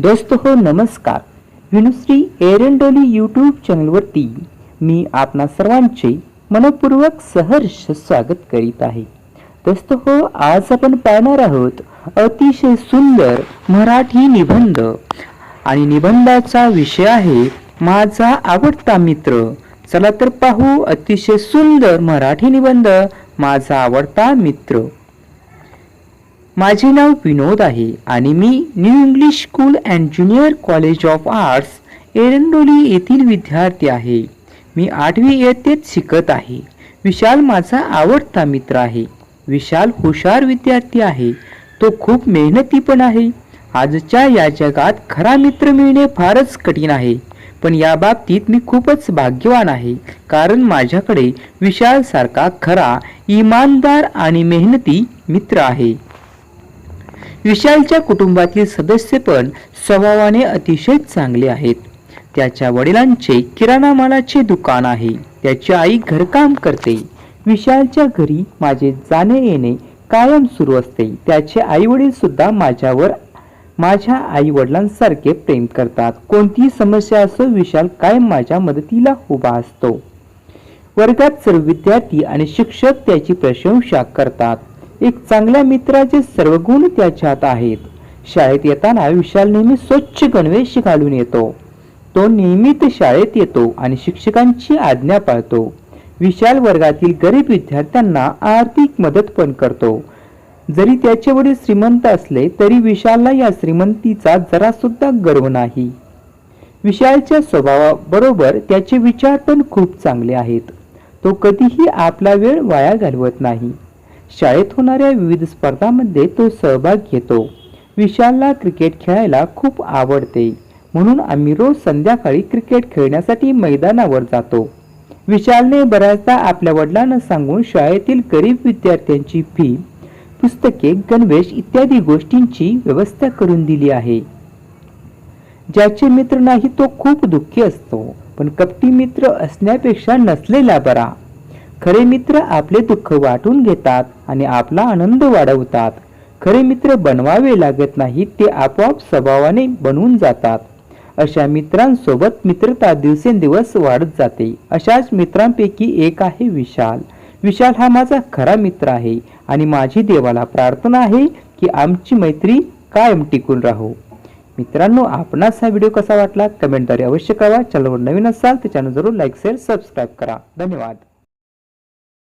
दोस्त हो नमस्कार. विनुश्री एरंडोली यूट्यूब चॅनलवरती मी आपणा सर्वांचे मनपूर्वक सहर्ष स्वागत करीत आहे. दोस्त हो आज आपण पाहणार आहोत अतिशय सुंदर मराठी निबंध. आणि निबंधाचा विषय आहे माझा आवडता मित्र. चला तर पाहू अतिशय सुंदर मराठी निबंध माझा आवडता मित्र. माझे नाव विनोद आहे आणि मी new English school and junior college of arts Erandoli येथील विद्यार्थी आहे. मी आठवी इयत्तेत शिकत आहे. विशाल माझा आवडता मित्र आहे. विशाल हुशार विद्यार्थी आहे. तो खूप मेहनती पण आहे. आजच्या या जगात खरा मित्र मिळणे फारच कठीण आहे. पण या बाबतीत मी खूपच भाग्यवान आहे. कारण माझ्याकडे विशालसारखा खरा इमानदार आणि मेहनती मित्र आहे. विशालच्या कुटुंबातील सदस्य पण स्वभावाने अतिशय चांगले आहेत. त्याच्या वडिलांचे किराणा मालाचे दुकान आहे. त्याची आई घरकाम करते. विशालच्या घरी माझे जाणे येणे कायम सुरू असते. त्याचे आई वडील सुद्धा माझ्यावर माझ्या आई वडिलांसारखे प्रेम करतात. कोणतीही समस्या असो विशाल कायम माझ्या मदतीला उभा असतो. वर्गात सर्व विद्यार्थी आणि शिक्षक त्याची प्रशंसा करतात. एक चांगल्या मित्राचे सर्व गुण त्याच्यात आहेत. शाळेत येताना विशाल नेहमी स्वच्छ गणवेश घालून येतो. तो नियमित शाळेत येतो आणि शिक्षकांची आज्ञा पाळतो. विशाल वर्गातील गरीब विद्यार्थ्यांना आर्थिक मदत पण करतो. जरी त्याचे वडील श्रीमंत असले तरी विशालला या श्रीमंतीचा जरा सुद्धा गर्व नाही. विशालच्या स्वभावाबरोबर त्याचे विचार पण खूप चांगले आहेत. तो कधीही आपला वेळ वाया घालवत नाही. शाळेत होणाऱ्या विविध स्पर्धांमध्ये तो सहभाग घेतो. विशालला क्रिकेट खेळायला खूप आवडते. म्हणून आम्ही रोज संध्याकाळी क्रिकेट खेळण्यासाठी मैदानावर जातो. विशालने बऱ्याचदा आपल्या वडिलांना सांगून शाळेतील गरीब विद्यार्थ्यांची फी पुस्तके गणवेश इत्यादी गोष्टींची व्यवस्था करून दिली आहे. ज्याचे मित्र नाही तो खूप दुःखी असतो पण कपटी मित्र असण्यापेक्षा नसलेला बरा. खरे मित्र आपले दुःख वाटून घेतात आणि आपला आनंद वाढवतात. खरे मित्र बनवावे लागत नाहीत ते आपोआप स्वभावाने बनवून जातात. अशा मित्रांसोबत मित्रता दिवसेंदिवस वाढत जाते. अशाच मित्रांपैकी एक आहे विशाल. विशाल हा माझा खरा मित्र आहे आणि माझी देवाला प्रार्थना आहे की आमची मैत्री कायम टिकून राहू. मित्रांनो आपणास हा व्हिडिओ कसा वाटला? कमेंटद्वारे अवश्य कळवा. चॅनलवर नवीन असाल तर चॅनल जरूर लाईक शेअर सबस्क्राईब करा. धन्यवाद.